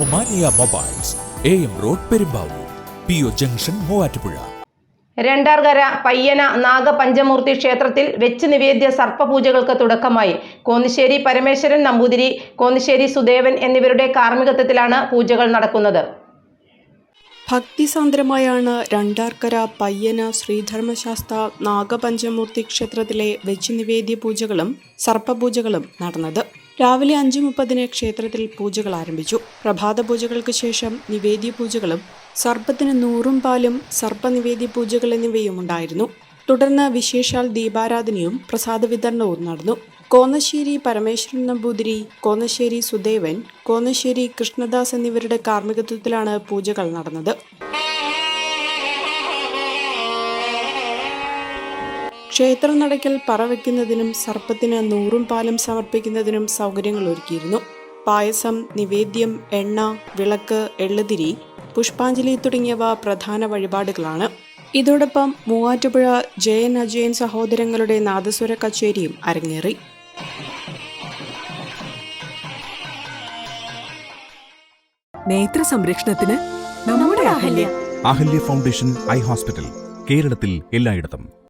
Omania mobiles A M road Perumbavoor P O junction Muvattupuzha. Randarkara പയ്യന Nagapanchamoorthy ക്ഷേത്രത്തിൽ വെച്ച് നിവേദ്യ സർപ്പപൂജകൾക്ക് തുടക്കമായി. കോന്നിശ്ശേരി പരമേശ്വരൻ നമ്പൂതിരി കോന്നിശ്ശേരി സുദേവൻ എന്നിവരുടെ കാർമ്മികത്വത്തിലാണ് പൂജകൾ നടക്കുന്നത്. ഭക്തിസാന്ദ്രമായാണ് രണ്ടാർക്കര പയ്യന ശ്രീധർമ്മശാസ്ത്ര നാഗപഞ്ചമൂർത്തി ക്ഷേത്രത്തിലെ വെച്ച് നിവേദ്യ പൂജകളും സർപ്പപൂജകളും നടന്നത്. രാവിലെ അഞ്ച് മുപ്പതിന് ക്ഷേത്രത്തിൽ പൂജകൾ ആരംഭിച്ചു. പ്രഭാത പൂജകൾക്ക് ശേഷം നിവേദ്യ പൂജകളും സർപ്പത്തിന് നൂറും പാലും സർപ്പനിവേദ്യ പൂജകൾ എന്നിവയും ഉണ്ടായിരുന്നു. തുടർന്ന് വിശേഷാൽ ദീപാരാധനയും പ്രസാദ വിതരണവും നടന്നു. കോന്നശ്ശേരി പരമേശ്വരൻ നമ്പൂതിരി കോന്നശ്ശേരി സുദേവൻ കോന്നശ്ശേരി കൃഷ്ണദാസ് എന്നിവരുടെ കാർമ്മികത്വത്തിലാണ് പൂജകൾ നടന്നത്. ക്ഷേത്രം നടക്കൽ പറവയ്ക്കുന്നതിനും സർപ്പത്തിന് നൂറും പാലും സമർപ്പിക്കുന്നതിനും സൗകര്യങ്ങൾ ഒരുക്കിയിരുന്നു. പായസം നിവേദ്യം എണ്ണ വിളക്ക് എള്ളുതിരി പുഷ്പാഞ്ജലി തുടങ്ങിയവ പ്രധാന വഴിപാടുകളാണ്. ഇതോടൊപ്പം മൂവാറ്റുപുഴ ജയൻ അജയൻ സഹോദരങ്ങളുടെ നാദസ്വര കച്ചേരിയും അരങ്ങേറി. നേത്ര സംരക്ഷണത്തിന് നമ്മുടെ Ahalya. Ahalya foundation eye hospital കേരളത്തിൽ എല്ലായിടത്തും.